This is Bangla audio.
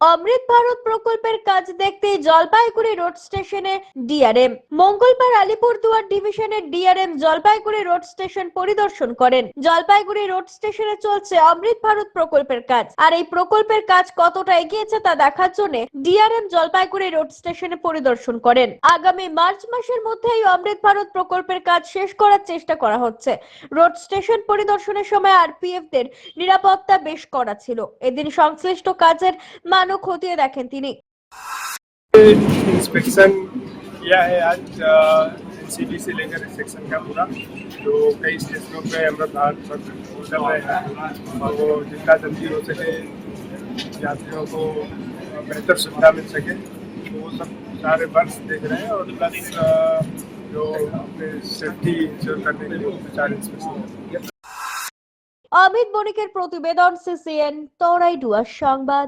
অমৃত ভারত প্রকল্পের কাজ দেখতে জলপাইগুড়ি রোড স্টেশনে ডিআরএম। মঙ্গলবার আলিপুরদুয়ার ডিভিশনের ডিআরএম জলপাইগুড়ি রোড স্টেশন পরিদর্শন করেন। জলপাইগুড়ি রোড স্টেশনে চলছে অমৃত ভারত প্রকল্পের কাজ। আর এই প্রকল্পের কাজ কতটা এগিয়েছে তা দেখার জন্য ডিআরএম জলপাইগুড়ি রোড স্টেশনে পরিদর্শন করেন। আগামী মার্চ মাসের মধ্যেই অমৃত ভারত প্রকল্পের কাজ শেষ করার চেষ্টা করা হচ্ছে। রোড স্টেশন পরিদর্শনের সময় আরপিএফ দের নিরাপত্তা বেশ করা ছিল। এদিন সংশ্লিষ্ট কাজের মানও খতিয়ে দেখেন তিনি इंस्पेक्शन किया है आज एनसीबी से लेकर सेक्शन का पूरा तो कई स्टेशनों पे अमृत भारत पर चल रहे हैं और वो जितना जल्दी हो सके यात्रियों को बेहतर सुविधा मिल सके तो वो सब सारे वर्ष देख रहे हैं और प्लस जो अपने सेफ्टी इंश्योर करने के लिए वो चार इंस्पेक्शन অমিত বণিকের প্রতিবেদন সিসিএন তরাইডুয়ার সংবাদ